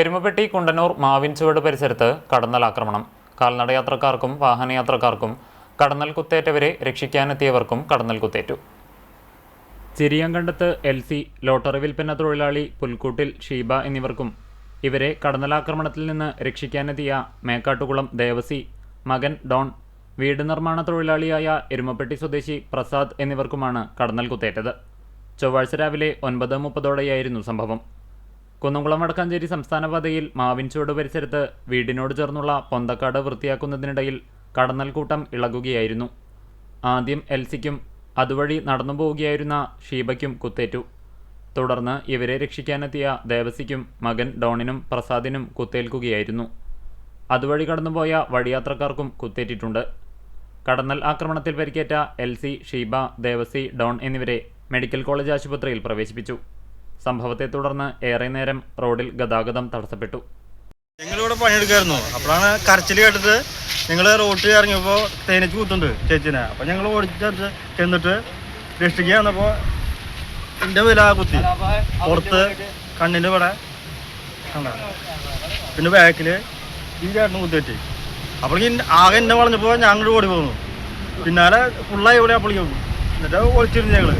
എരുമപ്പെട്ടി കുണ്ടന്നൂർ മാവിൻചുവട് പരിസരത്ത് കടന്നൽ ആക്രമണം കാൽനടയാത്രക്കാർക്കും വാഹനയാത്രക്കാർക്കും കടന്നൽ കുത്തേറ്റവരെ രക്ഷിക്കാനെത്തിയവർക്കും കടന്നൽ കുത്തേറ്റു. ചിരിയങ്കണ്ടത്ത് എൽ സി ലോട്ടറി വിൽപ്പന തൊഴിലാളി പുൽക്കൂട്ടിൽ ഷീബ എന്നിവർക്കും ഇവരെ കടന്നലാക്രമണത്തിൽ നിന്ന് രക്ഷിക്കാനെത്തിയ മേക്കാട്ടുകുളം ദേവസി മകൻ ഡോൺ വീട് നിർമ്മാണ തൊഴിലാളിയായ എരുമപ്പെട്ടി സ്വദേശി പ്രസാദ് എന്നിവർക്കുമാണ് കടന്നൽ കുത്തേറ്റത്. ചൊവ്വാഴ്ച രാവിലെ ഒൻപത് മുപ്പതോടെയായിരുന്നു സംഭവം. കുന്നംകുളം വടക്കാഞ്ചേരി സംസ്ഥാന പാതയിൽ മാവിൻചുവട് പരിസരത്ത് വീടിനോട് ചേർന്നുള്ള പൊന്തക്കാട് വൃത്തിയാക്കുന്നതിനിടയിൽ കടന്നൽക്കൂട്ടം ഇളകുകയായിരുന്നു. ആദ്യം എൽസിക്കും അതുവഴി നടന്നു പോവുകയായിരുന്ന ഷീബയ്ക്കും കുത്തേറ്റു. തുടർന്ന് ഇവരെ രക്ഷിക്കാനെത്തിയ ദേവസിക്കും മകൻ ഡോണിനും പ്രസാദിനും കുത്തേൽക്കുകയായിരുന്നു. അതുവഴി കടന്നുപോയ വഴിയാത്രക്കാർക്കും കുത്തേറ്റിട്ടുണ്ട്. കടന്നൽ ആക്രമണത്തിൽ പരിക്കേറ്റ എൽസി ഷീബ ദേവസി ഡോൺ എന്നിവരെ മെഡിക്കൽ കോളേജ് ആശുപത്രിയിൽ പ്രവേശിപ്പിച്ചു. സംഭവത്തെ തുടർന്ന് ഏറെ നേരം റോഡിൽ ഗതാഗതം തടസ്സപ്പെട്ടു. ഞങ്ങളിവിടെ പണിയെടുക്കായിരുന്നു. അപ്പോഴാണ് കരച്ചിൽ കേട്ടത്. ഞങ്ങൾ റോട്ടിൽ ഇറങ്ങിയപ്പോൾ തേനച്ച് കൂത്തുണ്ട് ചേച്ചിനെ. അപ്പോൾ ഞങ്ങൾ ഓടിച്ചിട്ട് ചെന്നിട്ട് രക്ഷിക്കുക വന്നപ്പോൾ എന്റെ വില കുത്തി. പുറത്ത് കണ്ണിന്റെ ഇവിടെ കണ്ട. പിന്നെ ബാക്കിൽ ഈ ചേട്ടന് കുത്തിയിട്ട് അപ്പോഴേക്കും ആകെ എന്നെ വളഞ്ഞപ്പോൾ അങ്ങോട്ട് ഓടി പോകുന്നു പിന്നാലെ ഫുള്ളായി ഇവിടെ അപ്പോഴേക്കും എന്നിട്ട് ഒളിച്ചിരുന്നു ഞങ്ങൾ